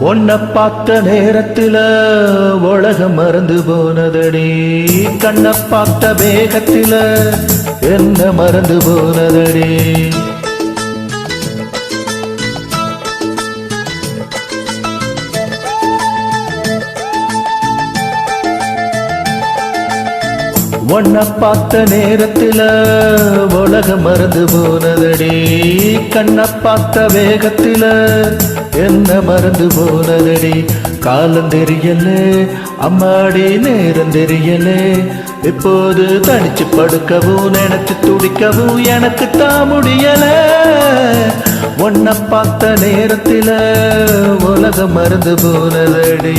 உன்னை பார்த்த நேரத்துல உலகம் மறந்து போனதடி. கண்ணை பார்த்த வேகத்துல என்ன மறந்து போனதடி. உன்னை பார்த்த நேரத்துல உலகம் மறந்து போனதடி. கண்ணை பார்த்த வேகத்துல என்ன மறந்து போனதடி? காலம் தெரியல அம்மாடி நேரம் தெரியல. இப்போது தனிச்சு படுக்கவும் நினைச்சு துடிக்கவும் எனக்கு தான் முடியல. உன்னை பார்த்த நேரத்தில் உலகம் மறந்து போனதடி.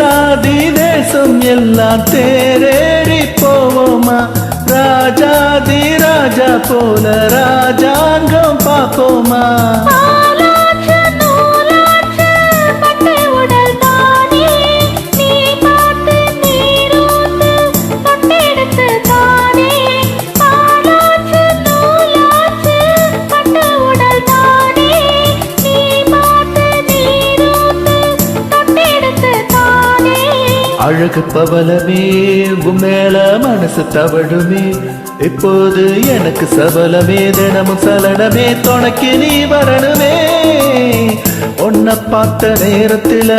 தேசாதி தேசம் எல்லாம் தேரேறி போவோமா ராஜாதி ராஜா போல ராஜாங்கம் பார்ப்போமா அழகு பவலமே உம்மேல மனசு தவழுமே. இப்போது எனக்கு சபலமே தினமும் சலனமே துணைக்கு நீ வரணுமே. உன்னை பார்த்த நேரத்தில்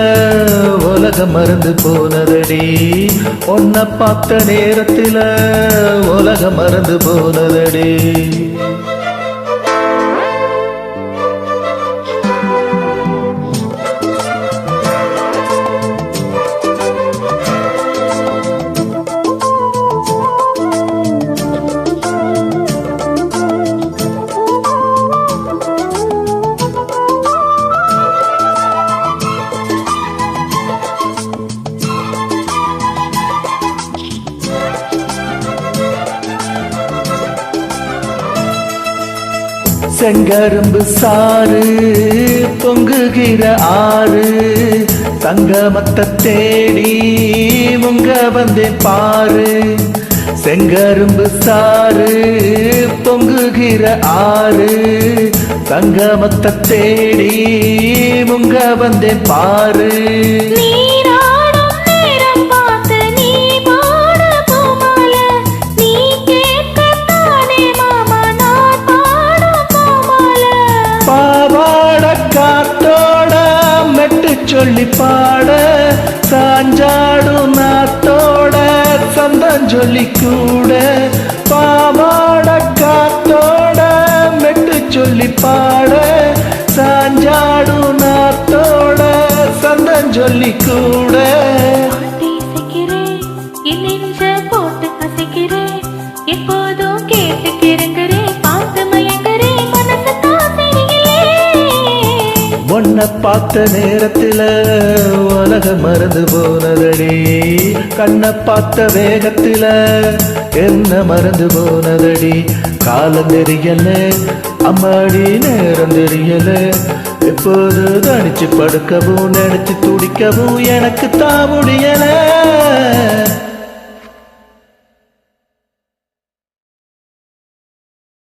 உலகம் மறந்து போனதடி. உன்னை பார்த்த நேரத்தில் உலகம் மறந்து போனதடி. செங்கரும்பு சாறு பொங்குகிற ஆறு தங்கமத்த தேடி முங்க வந்தே பாரு. செங்கரும்பு சாறு பொங்குகிற ஆறு தங்கமத்த தேடி முங்க வந்தே பாரு. சொல்லி கூட பாவாட காத்தோட மெட்டு சொல்லி பாட சாஞ்சாடும் நாத்தோட சந்தம் சொல்லி கூட போட்டு அசைக்கிறேன் இப்போ உன்னை பார்த்த நேரத்தில் உலக மறந்து போனதடி. கண்ணை பார்த்த வேகத்தில் என்ன மறந்து போனதடி. காலம் தெரியல அம்மாடி நேரம் தெரியல. எப்போது தனிச்சு படுக்கவும் நினைச்சு துடிக்கவும் எனக்கு தான் முடியலை.